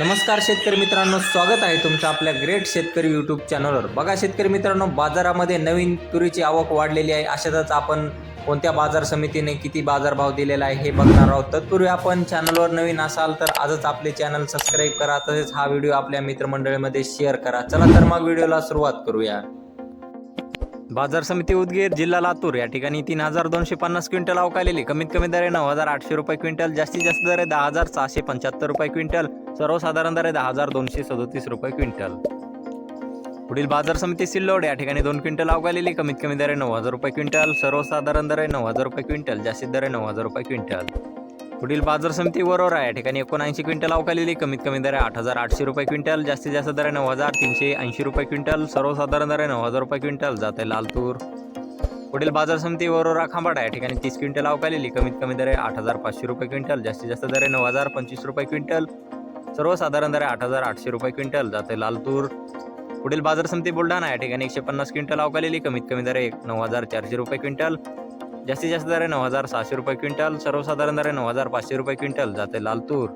नमस्कार शेतकरी मित्रांनो स्वागत आहे तुमचं आपल्या ग्रेट शेतकरी यूट्यूब चॅनलवर बघा शेतकरी मित्रांनो बाजारामध्ये नवीन तुरीची आवक वाढलेली आहे. अशातच आपण कोणत्या बाजार समितीने किती बाजारभाव दिलेला आहे हे बघणार आहोत. तत्पूर्वी आपण चॅनलवर नवीन असाल तर आजच आपले चॅनल सबस्क्राईब करा. तसेच हा व्हिडिओ आपल्या मित्रमंडळीमध्ये शेअर करा. चला तर मग व्हिडिओला सुरुवात करूया. बाजार समिती उदगीर जिल्हा लातूर. या ठिकाणी तीन हजार दोनशे पन्नास क्विंटल अवकालेली कमीत कमी दर आहे नऊ हजार आठशे रुपये क्विंटल जास्तीत जास्त दर आहे दहा हजार सहाशे पंच्याहत्तर रुपये क्विंटल सर्वसाधारण दर आहे दहा हजार दोनशे सदोतीस रुपये क्विंटल. पुढील बाजार समिती सिल्लोड या ठिकाणी दोन क्विंटल अवकालेली कमीत कमी दर आहे नऊ हजार रुपये क्विंटल सर्वसाधारण दर आहे नऊ हजार रुपये क्विंटल जास्तीत दर आहे नऊ हजार रुपये क्विंटल. पुढील बाजार समिती वरोरा या ठिकाणी एकोणऐंशी क्विंटल अवकालेली कमीत कमी दर आहे आठ हजार आठशे रुपये क्विंटल जास्तीत जास्त दर आहे नऊ हजार तीनशे ऐंशी रुपये क्विंटल सर्वसाधारण दर आहे नऊ हजार रुपये क्विंटल जाते लालतूर. पुढील बाजार समिती वरोरा खांबाडा या ठिकाणी तीस क्विंटल अवकालेली कमीत कमी दर आहे आठ हजार पाचशे रुपये क्विंटल जास्तीत जास्त दर आहे नऊ हजार पंचवीस रुपये क्विंटल सर्वसाधारण दर आहे आठ हजार आठशे रुपये क्विंटल जाते लालतूर. पुढील बाजार समिती बुलढाणा या ठिकाणी एकशे पन्नास क्विंटल अवकालेली कमीत कमी दर आहे नऊ हजार चारशे रुपये क्विंटल जास्तीत जास्त दर आहे नऊ हजार सहाशे रुपये क्विंटल सर्वसाधारण दर आहे नऊ हजार पाचशे रुपये क्विंटल जाते लालतूर